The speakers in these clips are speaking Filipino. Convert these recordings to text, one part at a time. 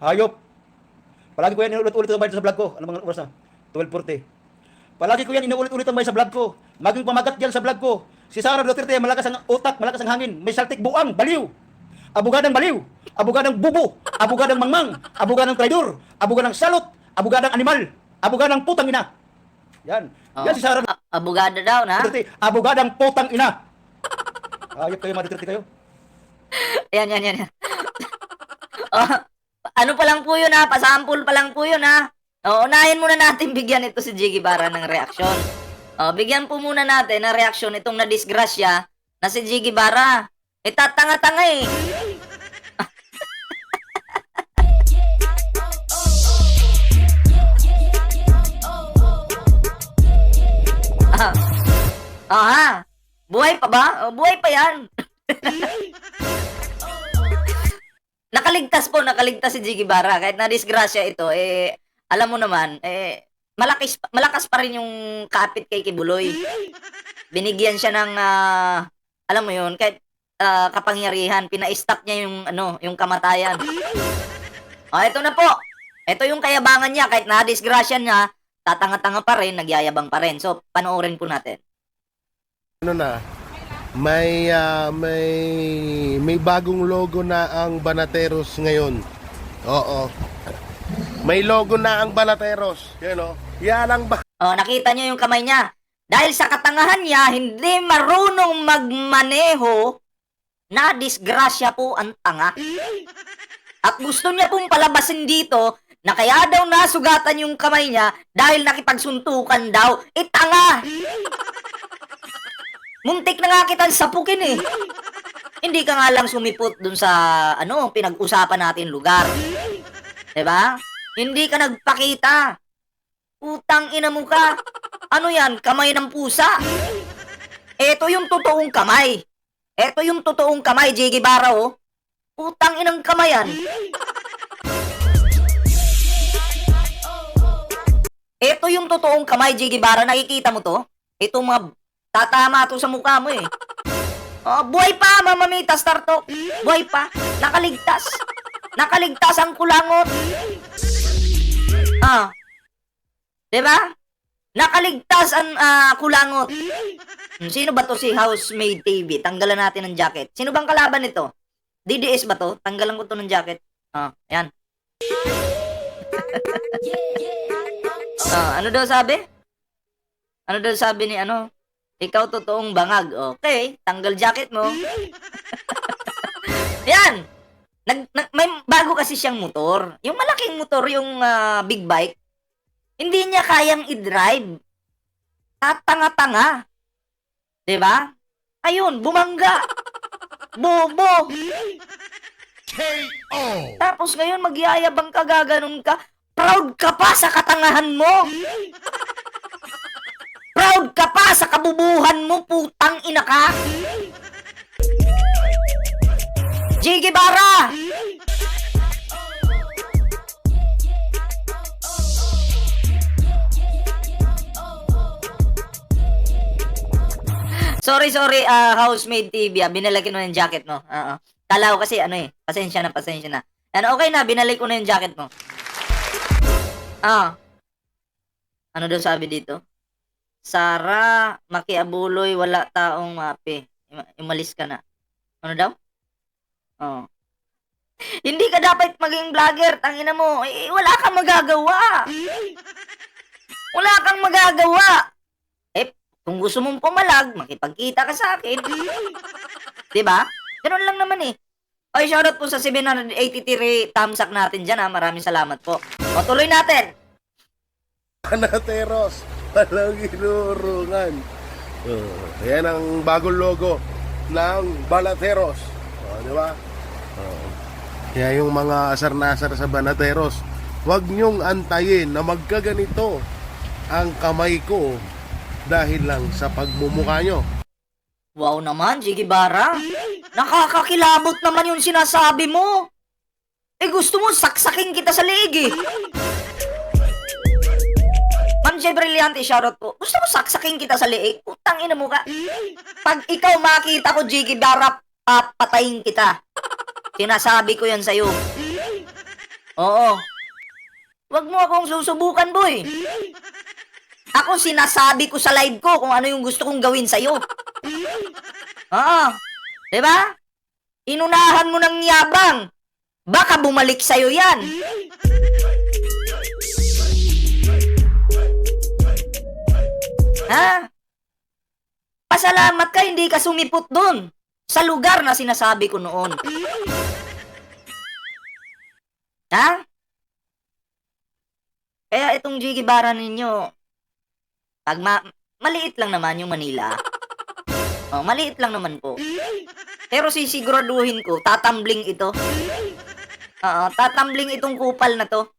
Hayop. Palagi ko yan inuulit-ulit ang sa vlog ko. Ano mga oras na? 12.40. Palagi ko yan inuulit-ulit ang sa vlog ko. Maging pamagat yan sa vlog ko. Si Sara Duterte, malakas ang utak, malakas ang hangin. May saltik buang, baliw. Abugadang baliw. Abugadang bubo. Abugadang mangmang. Abugadang traidor. Abugadang salot. Abugadang animal. Abugadang putang ina. Yan. Yan si Sara A- abogado daw na. Duterte. Abugadang putang ina. Hayop kayo, mga Duterte kayo. Yan, yan, yan. yan. oh, ano pa lang po yun ha? Pasample pa lang po yun ha? O, unahin muna natin bigyan ito si Jiggy Bara ng reaksyon. O, bigyan po muna natin ng reaksyon itong nadisgrasya na si Jiggy Bara. Eh, tatanga-tanga eh. Ah. Oh, ha? Buhay pa ba? Oh, buhay pa yan. Nakaligtas po, nakaligtas si Jiggy Barra. Kahit na disgrasya ito, eh, alam mo naman, eh, malakis, malakas pa rin yung kapit kay Kibuloy. Binigyan siya ng, ah, alam mo yun, kahit ah, kapangyarihan, pina-stop niya yung, ano, yung kamatayan. Oh, ito na po. Ito yung kayabangan niya, kahit na disgrasya niya, tatanga-tanga pa rin, nagyayabang pa rin. So, panoorin po natin. ano na, may ah, may may bagong logo na ang Banateros ngayon. Oo. May logo na ang Banateros. Yan o. Yan ang ba- Oh, nakita niyo yung kamay niya. Dahil sa katangahan niya, hindi marunong magmaneho, na disgrasya po ang tanga. At gusto niya pong palabasin dito na kaya daw nasugatan yung kamay niya dahil nakipagsuntukan daw. Eh, tanga! Muntik na nga kitang sapukin eh. Hindi ka nga lang sumipot dun sa, ano, pinag-usapan natin lugar. ba? Hindi ka nagpakita. Utang ina mo ka. Ano yan? Kamay ng pusa. Ito yung totoong kamay. Ito yung totoong kamay, Jiggy Barra, oh. Utang inang kamayan. Ito yung totoong kamay, Jiggy Barra. Nakikita mo to? Ito mga tatama to sa mukha mo, eh. Oh, buhay pa, Mamamita Startok. Buhay pa. Nakaligtas. Nakaligtas ang kulangot. Ah. 'Di ba? Nakaligtas ang ah, kulangot. Sino ba to si Housemaid TV? Tanggalan natin ng jacket. Sino bang kalaban nito? DDS ba to? Tanggalan ko to ng jacket. Ah, yan. ah, ano daw sabi? Ano daw sabi ni ano? Ikaw totoong bangag. Okay, tanggal jacket mo. yan. Nag, nag, may bago kasi siyang motor. Yung malaking motor, yung ah, big bike, hindi niya kayang i-drive. Tatanga-tanga. 'Di ba? Ayun, bumangga. Bobo. Tapos ngayon magyayabang ka, gaganon ka. Proud ka pa sa katangahan mo. Proud ka pa sa kabubuhan mo, putang ina ka. Jiggy Barra! Sorry, sorry, ah, housemaid TV, ah, binalagyan mo ng jacket mo. Oo. Kala ko kasi, ano eh, pasensya na, pasensya na. Ano, okay na, binalik ko na yung jacket mo. Ah. Ano daw sabi dito? Sara, makiabuloy, wala taong mapi. Ima- Umalis ka na. Ano daw? Oh. Hindi ka dapat maging vlogger, tangina mo. Eh, wala kang magagawa. Wala kang magagawa. Eh, kung gusto mong pumalag, makipagkita ka sa akin. 'Di ba? Ganun lang naman eh. Oy, shoutout po sa 783 thumbs natin dyan ha. Maraming salamat po. O, tuloy natin. Banateros. Walang inurungan. Oh, yan ang bagong logo ng Banateros. Oh, di ba? Oh. Kaya yung mga asar-nasar sa Banateros, huwag niyong antayin na magkaganito ang kamay ko dahil lang sa pagmumukha nyo. Wow naman, Jiggy Barra. Nakakakilabot naman yung sinasabi mo. Eh gusto mo saksakin kita sa leeg eh. Ma'am J. Brillante, shoutout po. Gusto mo saksakin kita sa leeg? Utang ina mo ka. Pag ikaw makita ko, Jiggy Barra, papatayin kita. Sinasabi ko yan sa'yo. Oo. Wag mo akong susubukan, boy. Ako sinasabi ko sa live ko kung ano yung gusto kong gawin sa'yo. Oo. Diba? Inunahan mo ng yabang. Baka bumalik sa'yo yan. Ha? Pasalamat ka, hindi ka sumipot doon. Sa lugar na sinasabi ko noon. Ha? Kaya itong Jiggy Bara ninyo, pag ma- maliit lang naman yung Manila. Oh, maliit lang naman po. Pero sisiguraduhin ko, tatambling ito. Oo, tatambling itong kupal na to.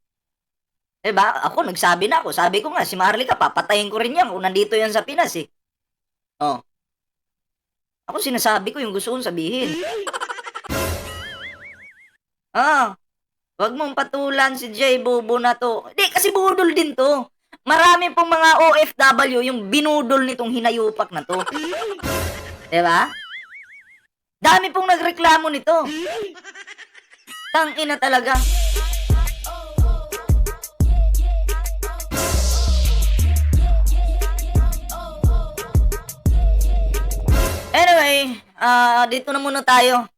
Diba? Ako, nagsabi na ako. Sabi ko nga, si Marlica, papatayin ko rin yan kung nandito yan sa Pinas eh. Oh. Ako sinasabi ko yung gusto kong sabihin. Ah, wag mong patulan si Jay Bobo na to. Hindi, kasi budol din to. Marami pong mga OFW yung binudol nitong hinayupak na to. Diba? Dami pong nagreklamo nito. Tang ina talaga. Anyway, ah dito na muna tayo.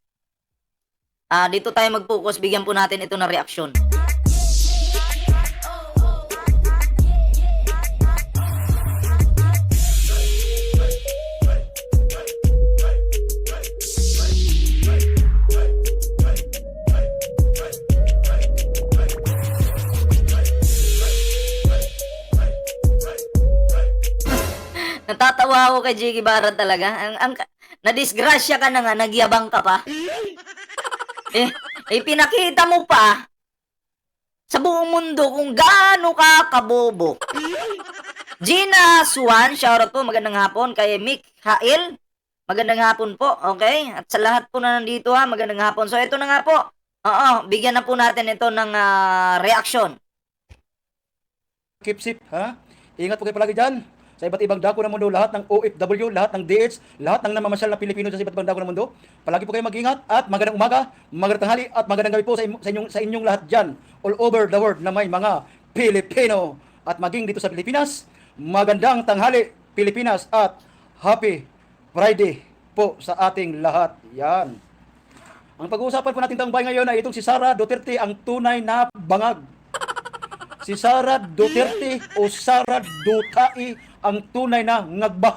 Ah, dito tayo mag-focus. Bigyan po natin ito ng reaksyon. Ako kay Jiggy Barra talaga. Ang, ang, nadisgrasya ka na nga, nagyabang ka pa. Eh, eh, pinakita mo pa sa buong mundo kung gaano ka kabobo. Gina Suwan, shoutout po, magandang hapon. Kay Mick Hail, magandang hapon po, okay? At sa lahat po na nandito ha, magandang hapon. So, ito na nga po. Oo, bigyan na po natin ito ng ah, reaksyon. Keep safe, ha? Ingat po kayo palagi dyan. Sa iba't ibang dako ng mundo, lahat ng OFW, lahat ng DH, lahat ng namamasyal na Pilipino sa iba't ibang dako ng mundo. Palagi po kayo mag-ingat at magandang umaga, magandang tanghali at magandang gabi po sa, im- sa, inyong, sa inyong lahat dyan. All over the world na may mga Pilipino. At maging dito sa Pilipinas, magandang tanghali Pilipinas at Happy Friday po sa ating lahat. Yan. Ang pag-uusapan po natin taong bayan ngayon ay itong si Sara Duterte, ang tunay na bangag. Si Sara Duterte o Sara Dutai ang tunay na ngagba.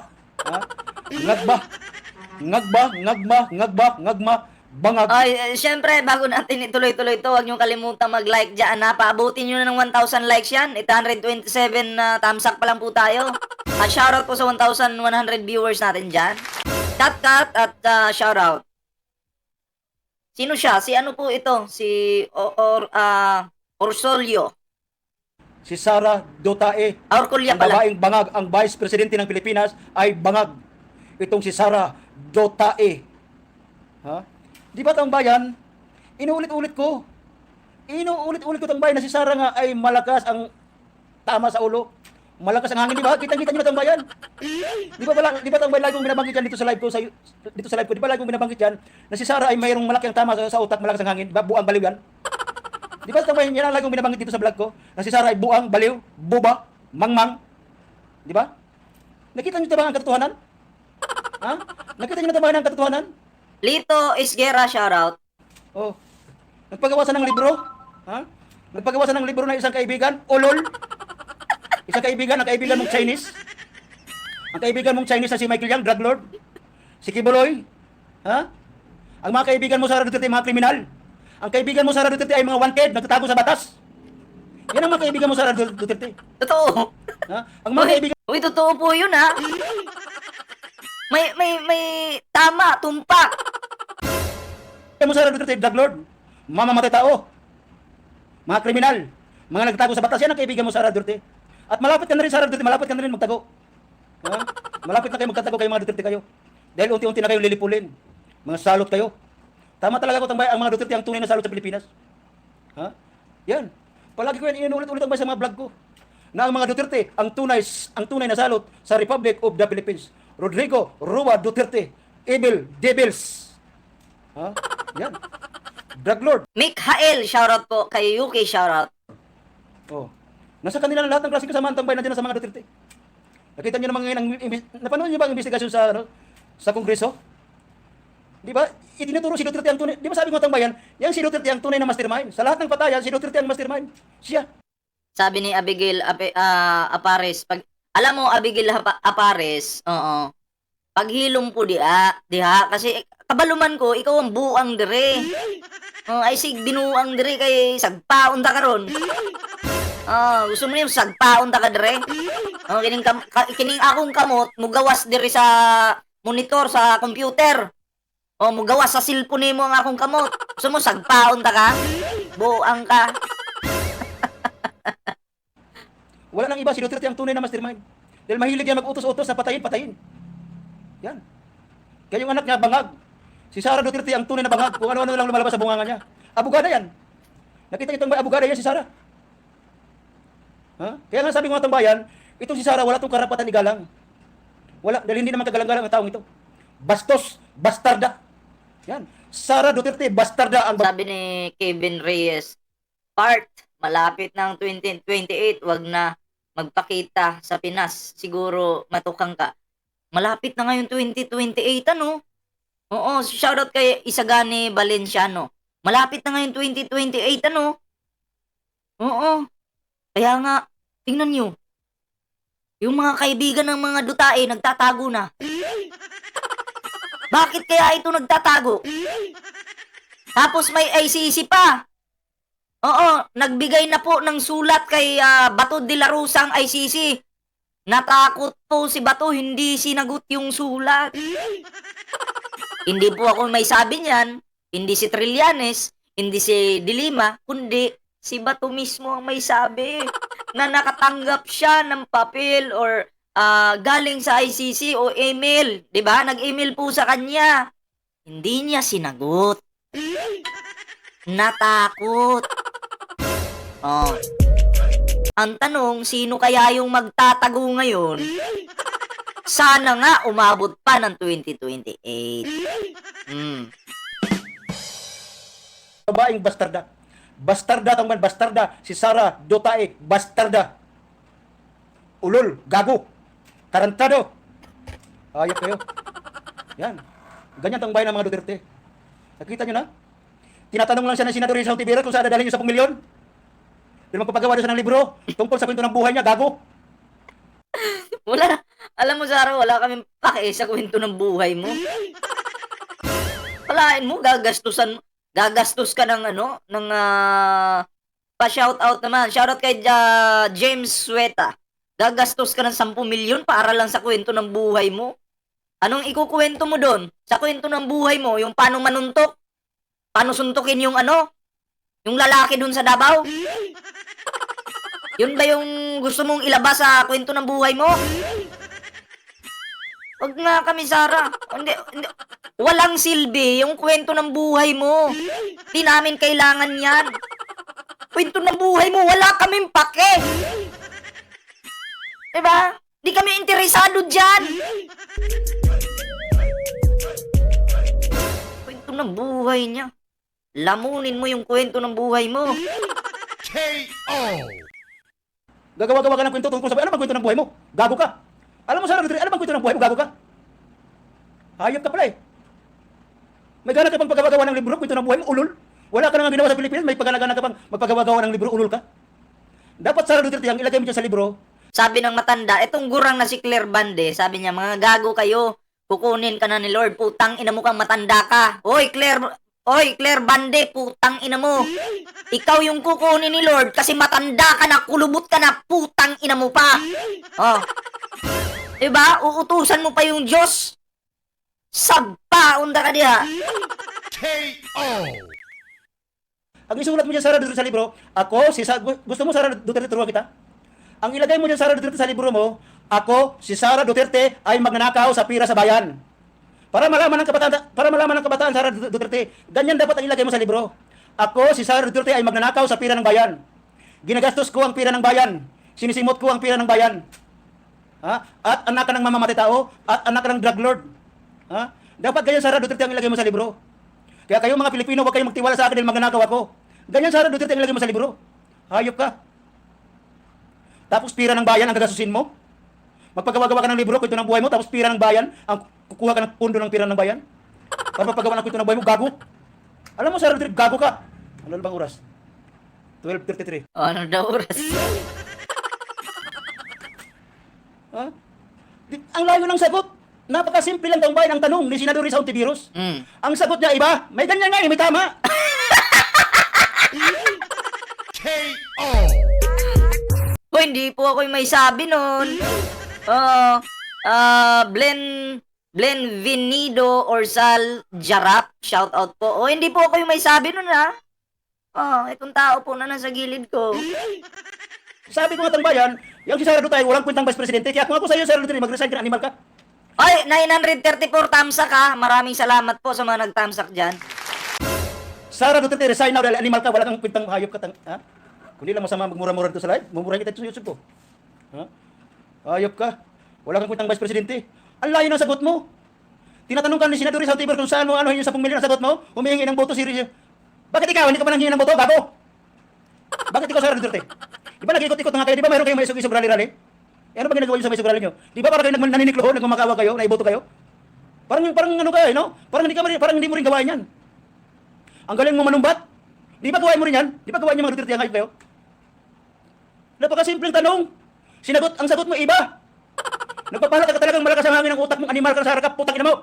Ha? Ngagba. Ngagba, ngagma, ngagba, ngagma, bangag. Ay, eh, syempre, bago natin ituloy-tuloy ito, huwag niyong kalimutan mag-like dyan. Ha? Paabutin nyo na ng 1,000 likes yan. 827 na thumbs up pa lang po tayo. At shoutout po sa 1,100 viewers natin dyan. Cut, cut, at ah, shoutout. Sino siya? Si ano po ito? Si o, or, ah, Orsolio. Si Sara Orcolya ang pala. babaeng bangag, ang Vice Presidente ng Pilipinas ay bangag. Itong si Sara Dutae. Ha? Di ba taong bayan? Inuulit-ulit ko. Inuulit-ulit ko taong bayan na si Sara nga ay malakas ang tama sa ulo. Malakas ang hangin, di ba? Kitang-kita niyo na bayan. Di ba, bala- di ba taong bayan lagi kong binabanggit yan dito sa live ko, sa, dito sa live ko, di ba lagi kong binabanggit yan na si Sara ay mayroong malaki ang tama sa, sa utak, malakas ang hangin, di ba? Buang baliw yan. Di ba taong bayan yan ang lagi kong binabanggit dito sa vlog ko na si Sara ay buang, baliw, buba, mangmang. Di ba? Nakita niyo ba ang katotohanan? Ha? Nakita niyo na ba ang katotohanan? Lito Isguera, shoutout. Oh. Nagpagawasan ng libro? Ha? Nagpagawasan ng libro ng isang kaibigan? Ulol? Isang kaibigan, ang kaibigan mong Chinese? Ang kaibigan mong Chinese na si Michael Yang, drug lord? Si Kibuloy? Ha? Ang mga kaibigan mo sa Duterte, mga kriminal? Ang kaibigan mo sa Duterte ay mga wanted, nagtatago sa batas? Yan ang mga kaibigan mo sa Duterte. Totoo. Ha? Ang mga kaibigan uy, totoo po yun, ha? May, may, may tama, tumpak. mo sa Duterte, drug lord, mamamatay tao, mga kriminal, mga nagtago sa batas, yan ang kaibigan mo sa Duterte. At malapit ka na rin sa Duterte, malapit ka na rin magtago. Ha? Malapit na kayo magtatago kayo mga Duterte kayo. Dahil unti-unti na kayong lilipulin. Mga salot kayo. Tama talaga ko tambay ang mga Duterte ang tunay na salot sa Pilipinas. Ha? Yan. Palagi ko yan inuulit-ulit ang sa mga vlog ko. Na ang mga Duterte ang tunay ang tunay na salot sa Republic of the Philippines. Rodrigo Rua Duterte. Evil Devils. Ha? Yan. drug lord. Mikhail, shoutout po. Kay UK, shoutout. Oh. Nasa kanila na lahat ng klaseng kasamahan tambay nandiyan na sa mga Duterte. Nakita niyo naman ngayon ang napanood niyo ba ang investigasyon sa ano sa Kongreso? Di ba? Itinuturo si Duterte ang tunay. Di ba sabi ko tambayan, yan si Duterte ang tunay na mastermind. Sa lahat ng patayan, si Duterte ang mastermind. Siya. Sabi ni Abigail Ape, ah, Apares, pag alam mo Abigail Hapa- Apares, oo. Paghilom po di ah, di ha kasi kabaluman ko ikaw ang buang dire. Oh, ay sig binuang dire kay sagpaon ta karon. Oh, gusto mo yung sagpaon ta ka dire? Oh, kining kam, ka, kining akong kamot mugawas dire sa monitor sa computer. Oh, mugawas sa cellphone mo ang akong kamot. Gusto mo sagpaon ta ka? Buang ka. Wala nang iba si Duterte ang tunay na mastermind. Dahil mahilig yan mag-utos-utos na patayin, patayin. Yan. Kaya yung anak niya, bangag. Si Sara Duterte ang tunay na bangag. Kung ano-ano lang lumalabas sa bunganga niya. Abugada yan. Nakita niyo itong abugada yan si Sara. Ha? Kaya nga sabi ko nga tambayan, itong si Sara wala tong karapatan igalang. Wala, dahil hindi naman kagalang-galang ang taong ito. Bastos, bastarda. Yan. Sara Duterte, bastarda ang Sabi ni Kevin Reyes, part, malapit ng 2028, wag na magpakita sa Pinas. Siguro matukang ka. Malapit na ngayon 2028, ano? Oo, shoutout kay Isagani Valenciano. Malapit na ngayon 2028, ano? Oo. Kaya nga, tingnan nyo. Yung mga kaibigan ng mga dutae, nagtatago na. Bakit kaya ito nagtatago? Tapos may ICC pa. Oo, nagbigay na po ng sulat kay ah, Bato de la Rosa ang ICC. Natakot po si Bato, hindi sinagot yung sulat. hindi po ako may sabi niyan, hindi si Trillanes, hindi si Dilima, kundi si Bato mismo ang may sabi na nakatanggap siya ng papel or ah, galing sa ICC o email. 'Di ba? Nag-email po sa kanya. Hindi niya sinagot. Natakot. Oh. Ang tanong, sino kaya yung magtatago ngayon? Sana nga umabot pa ng 2028. Hmm. babaeng bastarda. Bastarda tangman bastarda si Sara Dutae bastarda. Ulol, gago. Tarantado. Ayop kayo. Yan. Ganyan tang bayan ng mga Duterte. Nakita nyo na? Tinatanong lang siya ng Senador Rizal Tibera kung saan dadalhin yung 10 milyon. Dahil magpapagawa siya ng libro tungkol sa kwento ng buhay niya, gago. Wala. Alam mo, Sarah, wala kaming pake sa kwento ng buhay mo. Palain mo, gagastusan, gagastos ka ng ano, ng ah, pa-shoutout naman. Shoutout kay ah, James Sueta. Gagastos ka ng 10 milyon para lang sa kwento ng buhay mo. Anong ikukwento mo doon? Sa kwento ng buhay mo, yung paano manuntok? Paano suntukin yung ano? Yung lalaki doon sa Davao? Yun ba yung gusto mong ilabas sa kwento ng buhay mo? Huwag nga kami, Sara. Hindi, hindi. Walang silbi yung kwento ng buhay mo. Di namin kailangan yan. Kwento ng buhay mo, wala kaming pake. Diba? Di kami interesado dyan. Kwento ng buhay niya. Lamunin mo yung kwento ng buhay mo. Gagawa-gawa ka ng kwento tungkol sa Ano bang kwento ng buhay mo? Gago ka. Alam mo Sara Duterte, ano bang kwento ng buhay mo? Gago ka. Hayop ka pala eh. May gana ka pang paggawa-gawa ng libro, kwento ng buhay mo, ulol. Wala ka nang ginawa sa Pilipinas, may pagana-gana ka pang magpagawa-gawa ng libro, ulol ka. Dapat Sara Duterte, ang ilagay mo sa libro, Sabi ng matanda, itong gurang na si Claire Bande, sabi niya, mga gago kayo, kukunin ka na ni Lord, putang ina mo kang matanda ka. Oy, Claire, oy, Claire Bande, putang ina mo. Ikaw yung kukunin ni Lord kasi matanda ka na, kulubot ka na, putang ina mo pa. Oh. Diba? Uutusan mo pa yung Diyos. Sabpa, unda ka diha. ang isulat mo dyan Sara sa libro, ako, si Sa- gu- gusto mo Sara Duterte turuan kita? Ang ilagay mo dyan Sara Duterte sa libro mo, ako, si Sara Duterte ay magnanakaw sa pira sa bayan. Para malaman ng kabataan, para malaman ng kabataan Sara Du- Duterte, ganyan dapat ang ilagay mo sa libro. Ako, si Sara Duterte ay magnanakaw sa pira ng bayan. Ginagastos ko ang pira ng bayan. Sinisimot ko ang pira ng bayan. Ha? At anak ng mamamatay tao, at anak ng drug lord. Ha? Dapat ganyan Sara Duterte ang ilagay mo sa libro. Kaya kayo mga Pilipino, huwag kayong magtiwala sa akin dahil magnanakaw ako. Ganyan Sara Duterte ang ilagay mo sa libro. Hayop ka. Tapos pira ng bayan ang gagasusin mo. Magpagawa-gawa ka ng libro, kwento ng buhay mo, tapos pira ng bayan, ang kukuha ka ng pundo ng pira ng bayan. Para mapagawa ng kwento ng buhay mo, gago. Alam mo, Sara Duterte, gago ka. Ano bang oras? 12.33. O, ano daw oras? Ha? Ang layo ng sagot. Napakasimple lang taong bayan ang tanong ni Senador Rizal Tibiros. Mm. Ang sagot niya iba, may ganyan nga, eh, may tama. hindi po ako yung may sabi nun. Oo. Ah, Blen Blen Vinido Orsal Jarap, shout out po. O, hindi po ako yung may sabi nun ha. Oh, itong tao po na nasa gilid ko. Sabi ko nga taong bayan, yung si Sara Duterte, walang kwentang vice presidente. Kaya kung ako sa iyo, Sara Duterte, mag-resign ka na, animal ka. Ay, 934 tamsak ha. Maraming salamat po sa mga nagtamsak dyan. Sara Duterte, resign now dahil animal ka, wala kang kwentang hayop ka. Tang, ha? Kundi lang masama magmura-mura dito sa live, mumurahin kita dito sa YouTube ko. Ha? Hayop ka. Wala kang kwentang vice presidente. Ang layo ng sagot mo. Tinatanong ka ni Senador Rizal Tiber kung saan mo ano yung 10 milyon ang sagot mo, humihingi ng boto si Rizal. Bakit ikaw, hindi ka pa nanghingi ng boto, gago? Bakit ikaw, Sara Duterte? Di ba nag-ikot-ikot na nga kayo? Di ba mayroon kayong may isog-isog rally-rally? Eh, ano ba ginagawa nyo sa may isog rally nyo? Di ba para kayo naniniklo, nagmamakawa kayo, naiboto kayo? Parang, parang ano kayo, eh, no? Parang hindi, ka, parang hindi mo rin gawain yan. Ang galing mo manumbat. Di ba gawain mo rin yan? Di ba gawain niyo mga Duterte ang kayo? Napakasimpleng tanong. Sinagot, ang sagot mo iba. Nagpapahala ka talagang malakas ang hangin ng utak mong animal ka sa harap, putang ina mo.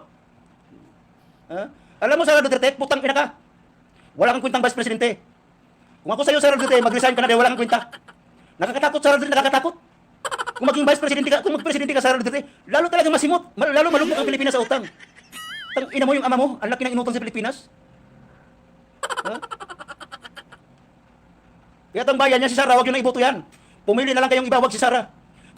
Ha? Alam mo, Sara Duterte, putang ina ka. Wala kang kwentang vice presidente. Kung ako sa'yo, Sara Duterte, mag-resign ka na dahil wala kang kwenta. Nakakatakot, Sara Duterte, nakakatakot. Kung maging vice presidente ka, kung mag-presidente ka, Sara Duterte, lalo talaga masimot, lalo malugmok ang Pilipinas sa utang. Tang ina mo yung ama mo, ang laki ng inutang sa Pilipinas. Ha? Kaya itong bayan niya si Sara, huwag yun na iboto yan. Pumili na lang kayong iba, huwag si Sara.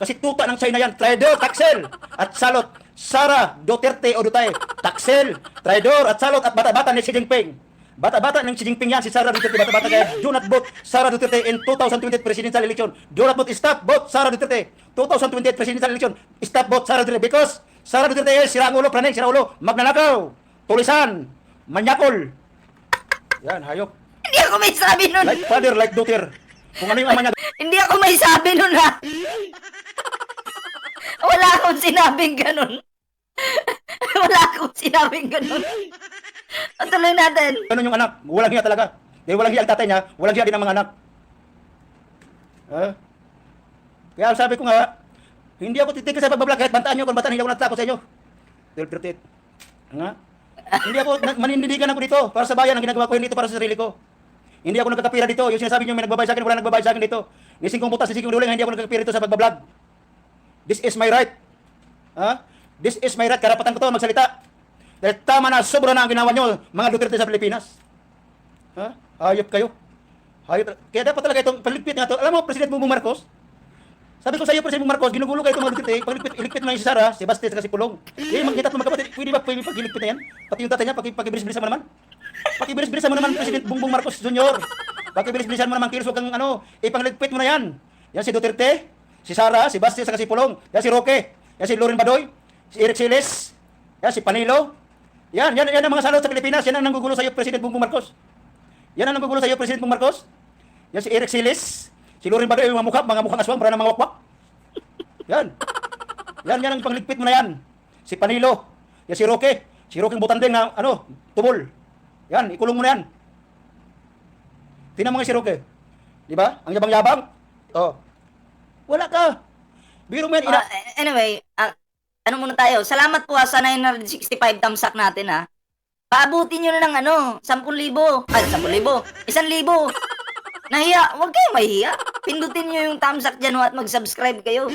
Kasi tuta ng China yan, traidor, taksel, at salot. Sara, Duterte o Duterte, taksel, traidor, at salot, at bata-bata ni Xi Jinping. Bata-bata ng Xi Jinping yan, si Sara Duterte, bata-bata kaya do not vote Sara Duterte in 2028 presidential election. Do not vote, stop vote Sara Duterte. 2028 presidential election, stop vote Sara Duterte. Because Sara Duterte is sirang ulo, praning, sirang ulo, magnanakaw, tulisan, manyakol. Yan, hayop. Hindi ako may sabi nun. Like father, like daughter. Kung ano yung ama niya, Hindi ako may sabi nun ha. Wala akong sinabing ganun. Wala akong sinabing ganun. Patuloy natin. ganun yung anak. Walang hiya talaga. Dahil walang hiya ang tatay niya, walang hiya din ang mga anak. Ha? Kaya sabi ko nga, hindi ako titigil sa pagbablog kahit bantaan niyo kung bantaan, hindi ako natatakot sa inyo. 1238. Nga? hindi ako, manindigan ako dito para sa bayan ang ginagawa ko, hindi ito para sa sarili ko. Hindi ako nagkakapira dito. Yung sinasabi niyo may nagbabayad sa akin, wala nagbabayad sa akin dito. Nising kong butas, nising kong duling, hindi ako nagkakapira dito sa pagbablog. This is my right. Ha? This is my right. Karapatan ko to magsalita. Dahil tama na, sobra na ang ginawa nyo, mga Duterte sa Pilipinas. Ha? Hayop kayo. Hayop. Kaya dapat talaga itong paligpit nga to. Alam mo, President Bongbong Marcos, sabi ko sa iyo, President Marcos, ginugulo kayo itong mga Duterte, paligpit, iligpit mo lang si Sara, si Bastes, kasi Pulong. Eh, magkita mo magkapatid, pwede ba, pwede pa giligpit na yan? Pati yung tatay niya, paki, pakibilis-bilisan mo naman. Pakibilis-bilisan mo naman, President Bongbong Marcos Jr. Pakibilis-bilisan mo naman, Kilos, huwag kang ano, ipangligpit mo na yan. Yan si Duterte, si Sara, si Bastes, saka si Pulong. Yan si Roque, yan si Loren Badoy, si Eric Siles, yan si Panilo. Yan, yan, yan ang mga salot sa Pilipinas. Yan ang nanggugulo sa iyo, President Bongbong Marcos. Yan ang nanggugulo sa iyo, President Bongbong Marcos. Yan si Eric Siles, si Loren Badoy, yung mga mukha, mga mukhang aswang, para ng mga wakwak. Yan. Yan, yan ang pangligpit mo na yan. Si Panilo. Yan si Roque. Si Roque butandeng na, ano, tumol. Yan, ikulong mo na yan. Tingnan mo nga si Roque. Di ba? Ang yabang-yabang. Oh. Wala ka. Biro mo yan. Ina- Ah, anyway, ah, ano muna tayo? Salamat po ah, sa 965 tamsak natin ha. Paabutin nyo na ng ano, 10,000. Ay, 10,000. 1,000. Nahiya, huwag kayong mahiya. Pindutin nyo yung tamsak dyan ho at mag-subscribe kayo.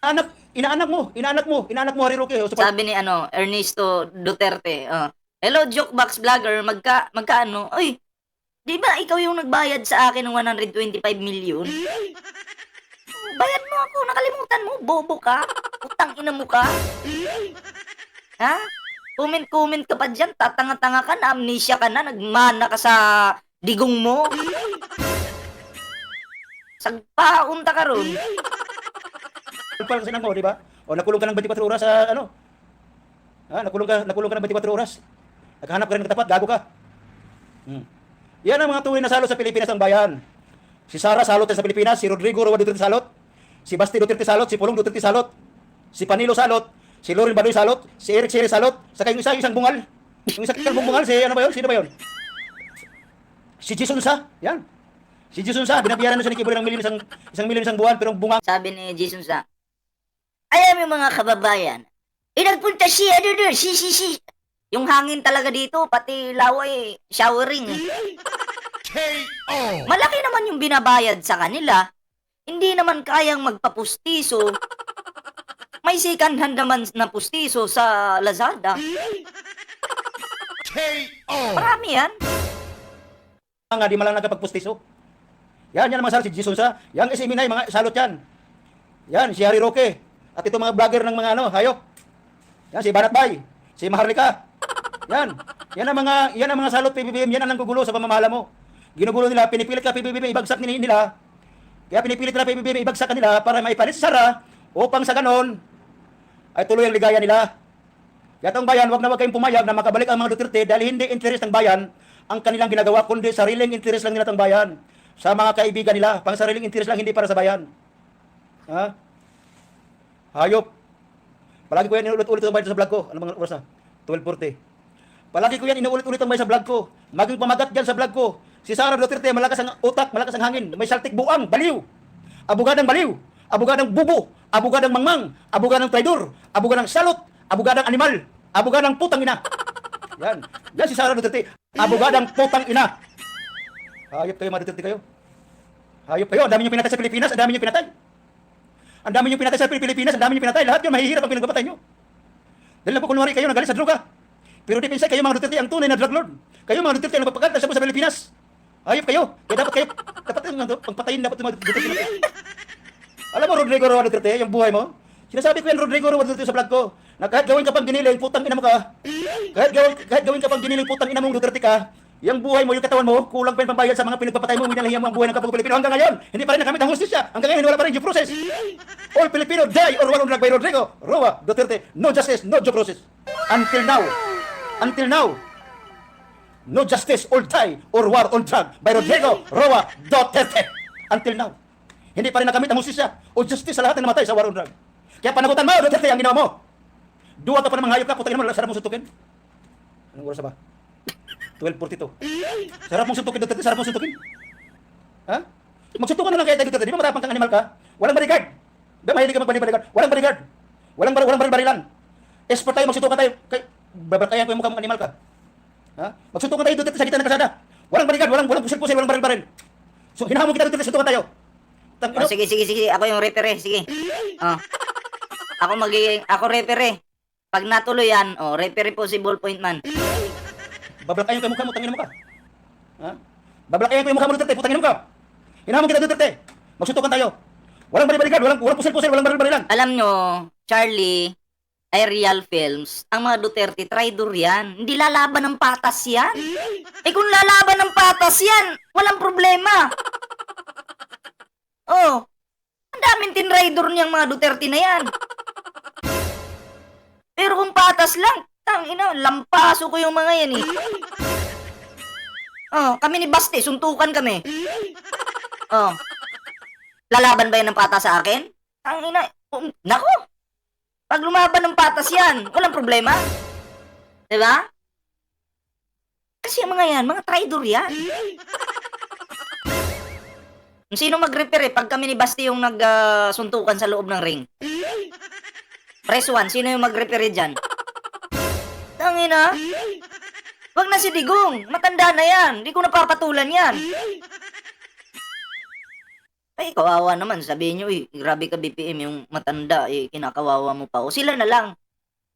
anak, inaanak mo, inaanak mo, inaanak mo, Harry Roque. Oh, so, Sabi ni ano, Ernesto Duterte, oh, Hello, Jokebox Vlogger, magka, magkaano? Uy, di ba ikaw yung nagbayad sa akin ng 125 million? Bayad mo ako, nakalimutan mo, bobo ka, utang ina mo ka. Ha? Comment-comment ka pa dyan, tatanga-tanga ka na, amnesia ka na, nagmana ka sa digong mo. Sagpaunta ka ron. Parang sinang mo, di ba? O nakulong ka ng 24 oras sa ano? Ha? Nakulong ka, nakulong ka ng 24 oras. Naghahanap ka rin ng katapat, gago ka. Hmm. Yan ang mga tunay na salot sa Pilipinas ng bayan. Si Sara salot sa Pilipinas, si Rodrigo Roa Duterte salot, si Basti Duterte salot, si Pulong Duterte salot, si Panilo salot, si Loren Baloy salot, si Eric Siri salot, saka yung isa, yung isang bungal. Yung isang bungal, si ano ba yun? Sino ba yun? Si Jason Sa, yan. Si Jason Sa, binabayaran na siya ni Kibuloy ng milyon isang, isang milyon isang buwan, pero bunga Sabi ni Jason sa, Alam mo mga kababayan, eh nagpunta si ano doon, si si si. Yung hangin talaga dito, pati laway, showering. Malaki naman yung binabayad sa kanila. Hindi naman kayang magpapustiso. May second hand naman na pustiso sa Lazada. Marami yan. nga di malang nagkapagpustiso. Yan, yan ang mga salot si Jason Sa. Yan kasi Minay, mga salot yan. Yan, si Harry Roque. At ito mga vlogger ng mga ano, hayop. Yan, si Banat Bay. Si Maharlika. Yan. Yan ang mga, yan ang mga salot PBBM. Yan ang nanggugulo sa pamamahala mo. Ginugulo nila, pinipilit ka PBBM, ibagsak nila. Kaya pinipilit nila PBBM, ibagsak ka nila para maipalit Sara upang sa ganon ay tuloy ang ligaya nila. Kaya itong bayan, wag na wag kayong pumayag na makabalik ang mga Duterte dahil hindi interest ng bayan ang kanilang ginagawa, kundi sariling interest lang nila ng bayan. Sa mga kaibigan nila, pang sariling interest lang, hindi para sa bayan. Ha? Hayop. Palagi ko yan inuulit-ulit ang bayan sa vlog ko. Ano mga oras na? 12.40. Palagi ko yan inuulit-ulit ang bayan sa vlog ko. Maging pamagat dyan sa vlog ko. Si Sara Duterte, malakas ang utak, malakas ang hangin. May saltik buang, baliw. Abugadang baliw. Abugadang bubo. Abugadang mangmang. Abugadang traidor. Abugadang salot. Abugadang animal. Abugadang putang ina. Yan. Yan si Sara Duterte. Abugadang putang ina. Hayop kayo, mga Duterte kayo. Hayop kayo. Ang dami nyo pinatay sa Pilipinas. Ang dami nyo pinatay. Ang dami nyo pinatay sa Pilipinas. Ang dami nyo pinatay. Lahat yun mahihirap ang pinagpapatay nyo. Dahil na po kunwari kayo nagalit sa droga. Pero deep inside kayo mga Duterte ang tunay na drug lord. Kayo mga Duterte ang nagpapaganda sa sa Pilipinas. Hayop kayo. Kaya dapat kayo, dapat mga pagpatayin dapat mga Duterte. Alam mo, Rodrigo Roa Duterte, yung buhay mo, sinasabi ko yan, Rodrigo Roa Duterte sa vlog ko, na kahit gawin ka pang giniling, putang ina mo ka, kahit gawin, kahit gawin ka pang giniling, putang ina mo, Duterte ka, yung buhay mo, yung katawan mo, kulang pa yung pambayad sa mga pinagpapatay mo, minalahiyan mo ang buhay ng kapag Pilipino. Hanggang ngayon, hindi pa rin nakamit ang hustisya. Hanggang ngayon, wala pa rin due process. All Filipino die or war on drug by Rodrigo Roa Duterte. No justice, no due process. Until now, until now, no justice or die or war on drug by Rodrigo Roa Duterte. Until now. Hindi pa rin nakamit ang hustisya o justice sa lahat ng namatay sa war on drug. Kaya panagutan mo, Duterte, ang ginawa mo. Duwa ka pa ng mga hayop ka, putangin mo, sarap mong suntukin. Anong oras ba? 12.42. Sarap mong suntukin, Duterte, sarap mong suntukin. Ha? Magsuntukan na lang kaya tayo Duterte, di ba matapang kang animal ka? Walang bodyguard. Di ba mahilig ka mag-bodyguard? Walang bodyguard. Walang, bar walang baril-barilan. Expert tayo, magsuntukan tayo. Kay, babarkayan ko yung mukha mong animal ka. Ha? Magsuntukan tayo Duterte sa gitna ng kasada. Walang bodyguard, walang, walang pusil-pusil, walang baril-baril. So, hinahamon kita Duterte, suntukan tayo. Tang, Oh, sige, sige, sige. Ako yung referee. Sige. Oh. Ako magiging, ako referee. Pag natuloy yan, oh, referee po si Ballpoint Man. Bablakayan ko yung mukha mo, tangin mo ka. Ha? Bablakayan ko yung mukha mo, Duterte, putangin mo ka. Hinahamon kita, Duterte. Magsuntukan tayo. Walang baril-barilan, walang, walang pusil-pusil, walang baril-barilan. Alam nyo, Charlie, ay real films. Ang mga Duterte, traitor yan. Hindi lalaban ng patas yan. Eh kung lalaban ng patas yan, walang problema. Oh, ang daming tinraidor niyang mga Duterte na yan. Pero kung patas lang, tang ina, lampaso ko yung mga yan eh. Oh, kami ni Basti, suntukan kami. Oh. Lalaban ba yan ng patas sa akin? Ang ina, um, nako. Pag lumaban ng patas yan, walang problema. 'Di ba? Kasi yung mga yan, mga traitor yan. Sino mag-repair eh, pag kami ni Basti yung nagsuntukan sa loob ng ring. Press 1, sino yung mag-repair dyan? Tangina. Wag na si Digong. Matanda na yan. Hindi ko napapatulan yan. Ay, kawawa naman. Sabihin nyo, eh, grabe ka BPM yung matanda. Eh, kinakawawa mo pa. O sila na lang.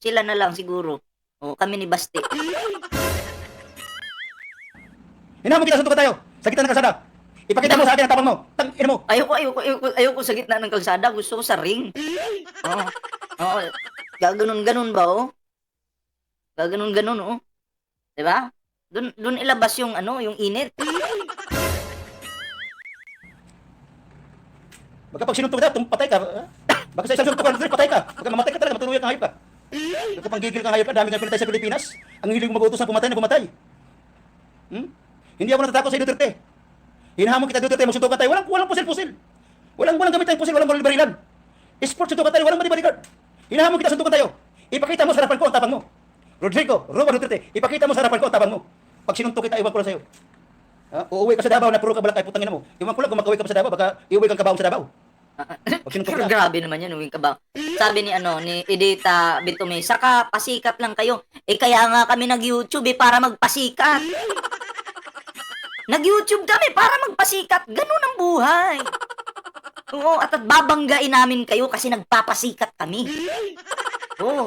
Sila na lang siguro. O kami ni Basti. Hinahamon kita, suntukan tayo. Sa gitna ng kasada. Ipakita mo sa akin ang tapang mo. Tang, ina mo. Ayoko, ayoko, ayoko, ayoko sa gitna ng kalsada. Gusto ko sa ring. Oo. Oo. Gaganon-ganon ba, oh? Gaganon-ganon, oh. Diba? Doon, doon ilabas yung, ano, yung init. Baka pag sinuntok tum- patay ka. Baka sa isang suntukan, patay ka. Baka mamatay ka talaga, matuluyan kang hayop ka. Nagkapanggigil ka hayop ka, dami kang pinatay sa Pilipinas. Ang hiling mag-utos na pumatay na pumatay. Hmm? Hindi ako natatakot sa Duterte. Hinahamon kita Duterte, magsuntukan tayo. Walang, walang pusil-pusil. Walang, walang gamit tayong pusil, walang baril-barilan. Sport, suntukan tayo, walang bodyguard. Hinahamon kita, suntukan tayo. Ipakita mo sa harapan ko ang tapang mo. Rodrigo, Roman Duterte, ipakita mo sa harapan ko ang tapang mo. Pag sinuntok kita, iwan ko lang sa'yo. Ha? Uuwi ka sa Davao na puro ka balak kay putangin mo. Iwan ko lang kung makauwi ka pa sa Davao, baka iuwi kang kabaong sa Davao. Pag sinuntok Pero grabe naman yan, uwing ka ba? Sabi ni ano, ni Edita Bitume, saka pasikat lang kayo. Eh kaya nga kami nag-YouTube eh, para magpasikat. Nag-YouTube kami para magpasikat. Ganun ang buhay. Oo, at, at babanggain namin kayo kasi nagpapasikat kami. Oo.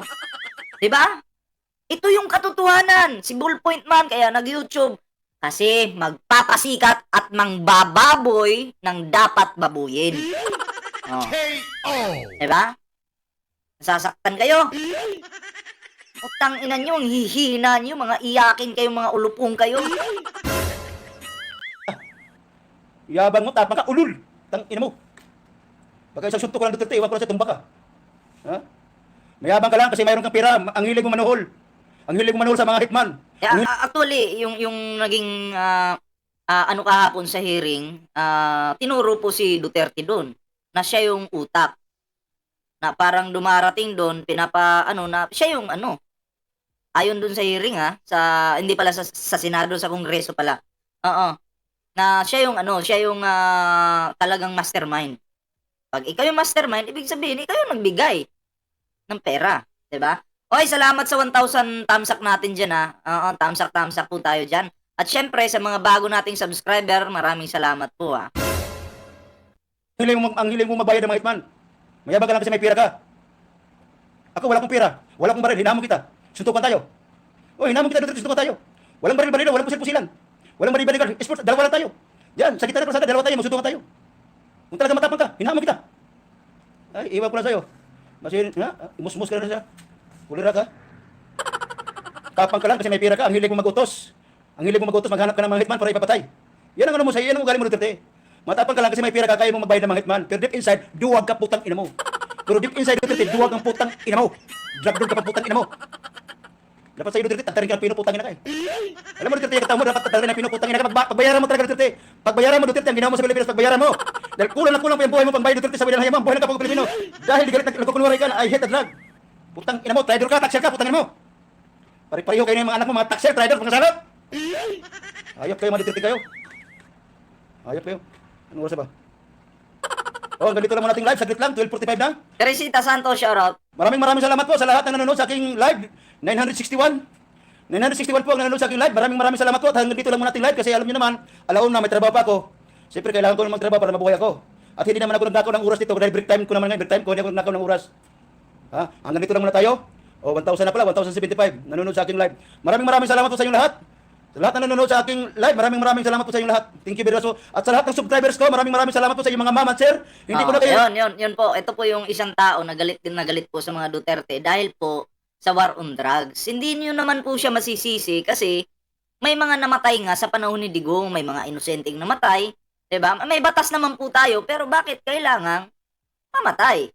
Di ba? Ito yung katotohanan. Si Ballpoint Man kaya nag-YouTube. Kasi magpapasikat at mangbababoy ng dapat babuyin. Oh. Diba? Nasasaktan kayo. Utang ina nyo, ang hihina nyo, mga iyakin kayo, mga ulupong kayo. Yabang mo, tapang ka, ulul. Tang ina mo. Baka isang suntok ko lang Duterte, iwan ko lang sa tumba ka. Ha? Mayabang ka lang kasi mayroon kang pera. Ang hilig mo manuhol. Ang hilig mo manuhol sa mga hitman. Eh, a- actually, yung, yung naging ah, ah, ano kahapon sa hearing, ah, tinuro po si Duterte doon na siya yung utak. Na parang dumarating doon, pinapa, ano, na siya yung ano, ayon doon sa hearing ha, sa, hindi pala sa, sa Senado, sa Kongreso pala. Oo. Na siya yung ano, siya yung ah, talagang mastermind. Pag ikaw yung mastermind, ibig sabihin, ikaw yung nagbigay ng pera. 'di ba? Okay, salamat sa 1,000 thumbs up natin dyan ha. Oo, up po tayo dyan. At syempre, sa mga bago nating subscriber, maraming salamat po ha. Ang hilig mo, ang hilig mo mabayad ng mga hitman. Mayabang ka lang kasi may pera ka. Ako wala akong pera. Wala akong baril. Hinamon kita. Suntukan tayo. O, hinamon kita Duterte, suntukan tayo. Walang baril-baril, walang pusil-pusilan. Walang baril-baril. Sport, dalawa lang tayo. Yan, sa gitna ng kalsada, dalawa tayo, magsuntukan tayo. Kung talaga matapang ka, hinamon kita. Ay, iwan ko lang sa'yo. Kasi, ha? Imusmus ka na siya. Kulira ka. Tapang ka lang kasi may pera ka. Ang hilig mo mag-utos. Ang hilig mo mag-utos, maghanap ka ng mga hitman para ipapatay. Yan ang ano mo sa'yo, yan ang ugali mo Duterte. Matapang ka lang kasi may pera ka, kaya mo magbayad ng mga hitman. Pero deep inside, duwag ka putang ina mo. Pero deep inside Duterte, duwag ang putang ina mo. Doon ka pa putang ina mo. Dapat sa'yo Duterte, tatarin ka ng pinuputang ina ka eh. Alam mo Duterte, katao mo, dapat tatarin ng pinuputang ina ka. Pagba- Pagbayaran mo talaga Duterte. Pagbayaran mo Duterte, ang ginawa mo sa Pilipinas, pagbayaran mo. Dahil kulang na kulang pa yung buhay mo pangbayad Duterte sa bilang hayaman, buhay ng kapag Pilipino. Dahil di galit na nagkukunwari ka na, I hate the drug. Putang ina mo, trader ka, taxer ka, putang ina mo. Pare-pareho kayo ng mga anak mo, mga taxer, trader, pangasalot. Ayop kayo, mga Duterte kayo. Ayop kayo. Anong oras ba? Oh, ganito lang muna ating live, saglit lang, 12.45 na. Teresita Santos, shoutout. Maraming maraming salamat po sa lahat ng nanonood sa aking live. 961. 961 po ang nanonood sa aking live. Maraming maraming salamat po. At hanggang dito lang muna ating live kasi alam niyo naman, alaon na may trabaho pa ako. Siyempre kailangan ko na magtrabaho para mabuhay ako. At hindi naman ako nagdakaw ng oras dito dahil break time ko naman ngayon. Break time ko, hindi ako nagdakaw ng oras. Ha? Hanggang dito lang muna tayo. O, 1,000 na pala, 1,075. Nanonood sa aking live. Maraming maraming salamat po sa inyong lahat. Sa lahat na nanonood sa aking live, maraming maraming salamat po sa inyong lahat. Thank you very much. po. At sa lahat ng subscribers ko, maraming maraming salamat po sa inyong mga mama sir. Hindi ko Oo, na kayo... Yun, yun, yun po. Ito po yung isang tao na galit din na galit po sa mga Duterte dahil po sa war on drugs. Hindi niyo naman po siya masisisi kasi may mga namatay nga sa panahon ni Digong, may mga inosenteng namatay, 'di ba? May batas naman po tayo, pero bakit kailangan mamatay?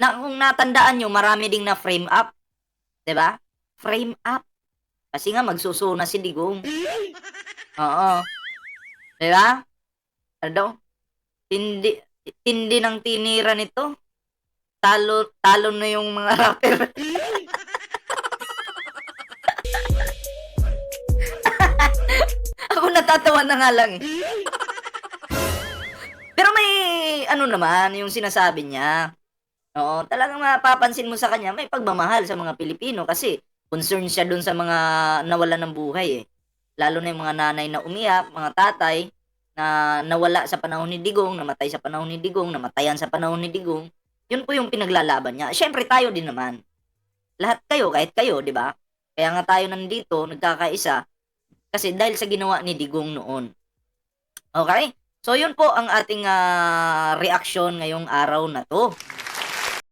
Na, kung natandaan niyo, marami ding na frame up, ba? Frame up. Kasi nga magsusuna si Digong. Oo. 'Di ba? Ano daw? Tindi, tindi ng tinira nito. Talo, talo na yung mga rapper. Ako natatawa na nga lang eh. Pero may ano naman yung sinasabi niya. Oo, talagang mapapansin mo sa kanya, may pagmamahal sa mga Pilipino kasi concern siya dun sa mga nawalan ng buhay eh. Lalo na yung mga nanay na umiyak, mga tatay, na nawala sa panahon ni Digong, namatay sa panahon ni Digong, namatayan sa panahon ni Digong, yun po yung pinaglalaban niya. Siyempre tayo din naman. Lahat kayo, kahit kayo, di ba? Kaya nga tayo nandito, nagkakaisa, kasi dahil sa ginawa ni Digong noon. Okay? So yun po ang ating ah, reaksyon ngayong araw na to.